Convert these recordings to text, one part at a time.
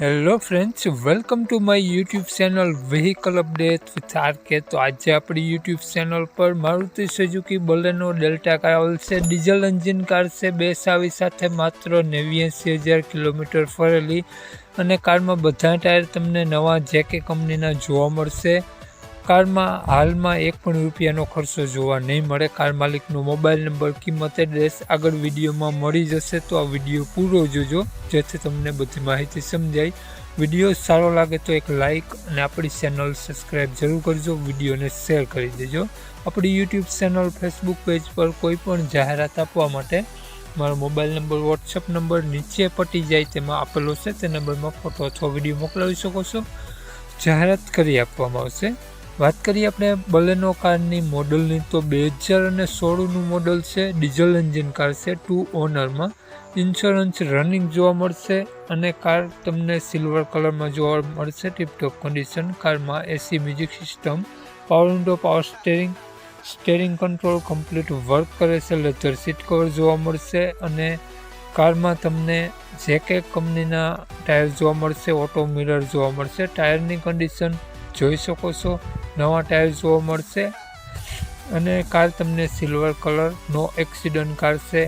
Hello friends welcome to my YouTube channel vehicle update with R K તો આજે આપણી YouTube channel પર Maruti Suzuki Baleno Delta car આવેલ છે. Diesel engine car છે, બે સાવી સાથે માત્ર નેવ્યાસી હજાર કિલોમીટર ફરેલી. અને કારમાં બધા ટાયર તમને નવા જેકે કંપનીના જોવા મળશે. કારમાં હાલમાં એક પણ રૂપિયાનો ખર્ચો જોવા નહીં મળે. કાર માલિકનો મોબાઈલ નંબર, કિંમત, એડ્રેસ આગળ વિડીયોમાં મળી જશે. તો આ વીડિયો પૂરો જોજો, જેથી તમને બધી માહિતી સમજાય. વીડિયો સારો લાગે તો એક લાઇક અને આપણી ચેનલ સબસ્ક્રાઈબ જરૂર કરજો. વિડીયોને શેર કરી દેજો. આપણી યુટ્યુબ ચેનલ, ફેસબુક પેજ પર કોઈ પણ જાહેરાત આપવા માટે મારો મોબાઈલ નંબર વોટ્સઅપ નંબર નીચે પટી જાય તેમાં આપેલો છે. તે નંબરમાં ફોટો અથવા વીડિયો મોકલાવી શકો છો. જાહેરાત કરી આપવામાં આવશે. વાત કરીએ આપણે બલેનો કારની મોડલની, તો બે હજાર અને સોળનું મોડલ છે, ડીઝલ એન્જિન કાર છે, ટુ ઓનરમાં. ઇન્સ્યોરન્સ રનિંગ જોવા મળશે અને કાર તમને સિલ્વર કલરમાં જોવા મળશે, ટીપટોપ કન્ડિશન કારમાં AC music system power window power steering steering control complete work કરે છે લેધર સીટ કવર જોવા મળશે અને કારમાં તમને જે કે કંપનીના ટાયર જોવા મળશે ઓટો મિરર જોવા મળશે. ટાયરની કન્ડિશન જોઈ શકો છો. નવા ટાયર જોવા મળશે. અને કાર તમને silver colour, no accident car છે.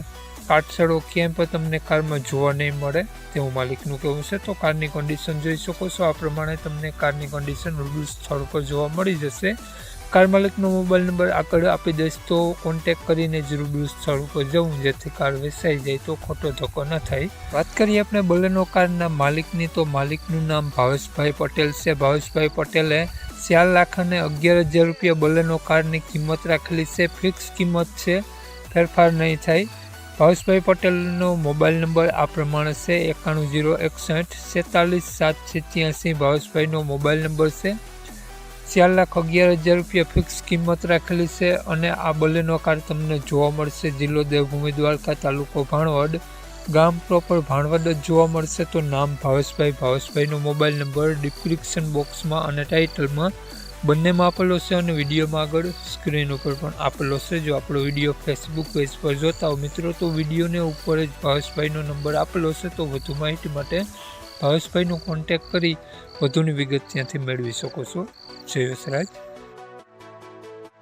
કાટસડો ક્યાંય પણ તમને કારમાં જોવા નહીં મળે, તેવું માલિકનું કહેવું છે. તો કારની કન્ડિશન જોઈ શકો છો. આ પ્રમાણે તમને કારની કન્ડિશન રૂબરૂ સ્થળ પર જોવા મળી જશે. કાર માલિકનો મોબાઈલ નંબર આગળ આપી દઈશ, તો કોન્ટેક કરીને જ રૂબરૂ સ્થળ ઉપર જવું, જેથી કાર વેચાઈ જાય તો ખોટો ધક્કો ન થાય. વાત કરીએ આપણે બલેનો કારના માલિકની, તો માલિકનું નામ ભાવેશભાઈ પટેલ છે. ભાવેશભાઈ પટેલે ચાર લાખ અને અગિયાર હજાર રૂપિયા બલેનો કારની કિંમત રાખેલી છે. ફિક્સ કિંમત છે. ફેરફાર નહીં થાય. ભાવેશભાઈ પટેલનો મોબાઈલ નંબર આ પ્રમાણે છે. એકાણું જીરો એકસઠ છેતાલીસ સાત સિત્યાસી ભાવેશભાઈનો મોબાઈલ નંબર છે. ચાર લાખ અગિયાર હજાર રૂપિયા ફિક્સ કિંમત રાખેલી છે અને આ બલેનો કાર તમને જોવા મળશે. જિલ્લો દેવભૂમિ દ્વારકા, તાલુકો ભાણવડ. ગામ પ્રોપર ભાણવડ જ જોવા મળશે તો નામ ભાવેશભાઈ. ભાવેશભાઈનો મોબાઈલ નંબર ડિસ્ક્રિપ્શન બોક્સમાં અને ટાઇટલમાં બંનેમાં આપેલો છે અને વિડીયોમાં આગળ સ્ક્રીન ઉપર પણ આપેલો છે. જો આપણો વીડિયો ફેસબુક પેજ પર જોતા હો મિત્રો, તો વિડીયોને ઉપર જ ભાવેશભાઈનો નંબર આપેલો છે, તો વધુ માહિતી માટે ભાવેશભાઈનો કોન્ટેક કરી વધુની વિગત ત્યાંથી મેળવી શકો છો. જય